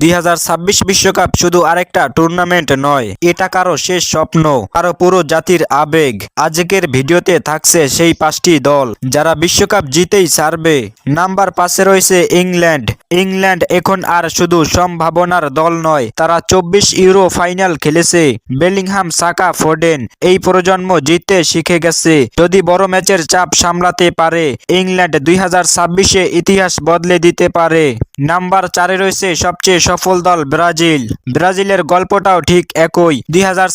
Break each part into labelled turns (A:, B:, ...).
A: দুই বিশ্বকাপ শুধু আরেকটা টুর্নামেন্ট নয়, এটা কারও শেষ স্বপ্ন, কারও পুরো জাতির আবেগ। আজকের ভিডিওতে থাকছে সেই পাঁচটি দল, যারা বিশ্বকাপ জিতেই ছাড়বে। নাম্বার পাশে রয়েছে ইংল্যান্ড। ইংল্যান্ড এখন আর শুধু সম্ভাবনার দল নয়, তারা চব্বিশ ইউরো ফাইনাল খেলেছে। বেলিংহাম, সাকা ফোডেন এই প্রজন্ম জিততে শিখে গেছে। যদি বড় ম্যাচের চাপ সামলাতে পারে, ইংল্যান্ড দুই ছাব্বিশে ইতিহাস বদলে দিতে পারে। নাম্বার চারে রয়েছে সবচেয়ে সফল দল ব্রাজিল। ব্রাজিলের গল্পটাও ঠিক একই। দুই হাজার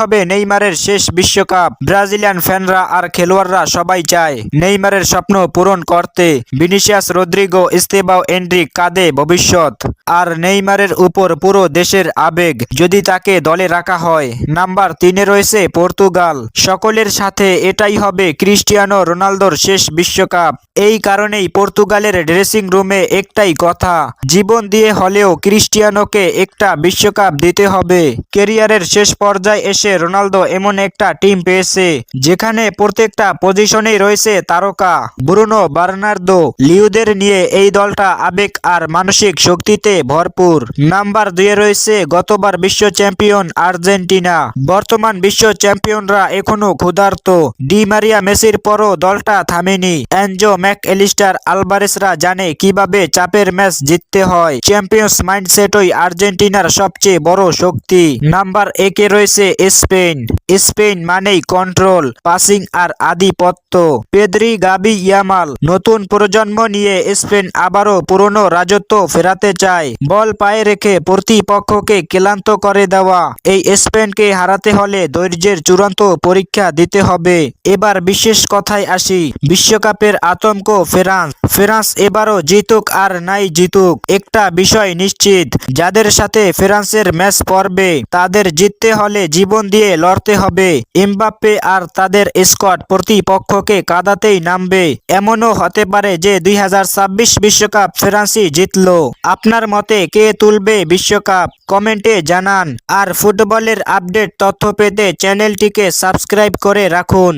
A: হবে নেইমারের শেষ বিশ্বকাপ। ব্রাজিলিয়ান ফ্যানরা আর খেলোয়াড়রা সবাই চায় নেইমারের স্বপ্ন পূরণ করতে। ভিনিসিয়াস, রদ্রিগো ইস্তেবাও এন্ড্রিক কাঁদে ভবিষ্যৎ। আর নেইমারের উপর পুরো দেশের আবেগ, যদি তাকে দলে রাখা হয়। নাম্বার তিনে রয়েছে পর্তুগাল। সকলের সাথে এটাই হবে ক্রিস্টিয়ানো রোনালদোর শেষ বিশ্বকাপ। এই কারণেই পর্তুগালের ড্রেসিং রুমে একটাই কথা, জীবন দিয়ে হলেও ক্রিস্টিয়ানোকে একটা বিশ্বকাপ দিতে হবে। কেরিয়ারের শেষ পর্যায়ে এসে রোনালদো এমন একটা টিম পেয়েছে, যেখানে প্রত্যেকটা পজিশনেই রয়েছে তারকা। ব্রুনো বার্নার্দো লিউদের নিয়ে এই দলটা আবেগ আর মানসিক শক্তিতে ভরপুর। নাম্বার দুয়ে রয়েছে গতবার বিশ্ব চ্যাম্পিয়ন আর্জেন্টিনা। বর্তমান বিশ্ব চ্যাম্পিয়নরা এখনও ক্ষুধার্ত। ডি মারিয়া মেসির পরও দলটা থামেনি। অ্যাঞ্জো ম্যাক এলিস্টার আলবারেসরা জানে কীভাবে চাপের ম্যাচ জিততে হয়। চ্যাম্পিয়ন্স মাইন্ডসেটই আর্জেন্টিনার সবচেয়ে বড় শক্তি। নাম্বার একে রয়েছে স্পেন। স্পেন মানেই কন্ট্রোল পাসিং আর আধিপত্য। পেদ্রি গাবি ইয়ামাল নতুন প্রজন্ম নিয়ে স্পেন আবারও পুরনো রাজত্ব ফেরাতে চায়। বল পায়ে রেখে প্রতিপক্ষকে ক্লান্ত করে দেওয়া। এই স্পেনকে হারাতে হলে ধৈর্যের চূড়ান্ত পরীক্ষা দিতে হবে। এবার বিশেষ কথায় আসি, বিশ্বকাপের আতঙ্ক ফ্রান্স। ফ্রান্স এবারও জিতুক আর নাই জিতুক, একটা বিষয় নিশ্চিত। যাদের সাথে ফ্রান্সের ম্যাচ পড়বে, তাদের জিততে হলে জীবন দিয়ে লড়তে হবে। এমবাপ্পে আর তাদের স্কোয়াড প্রতিপক্ষকে কাদাতেই নামবে। এমনও হতে পারে যে দুই বিশ্বকাপ ফ্রান্সই জিতল। আপনার মতে কে তুলবে বিশ্বকাপ? কমেন্টে জানান। আর ফুটবলের আপডেট তথ্য পেতে চ্যানেলটিকে সাবস্ক্রাইব করে রাখুন।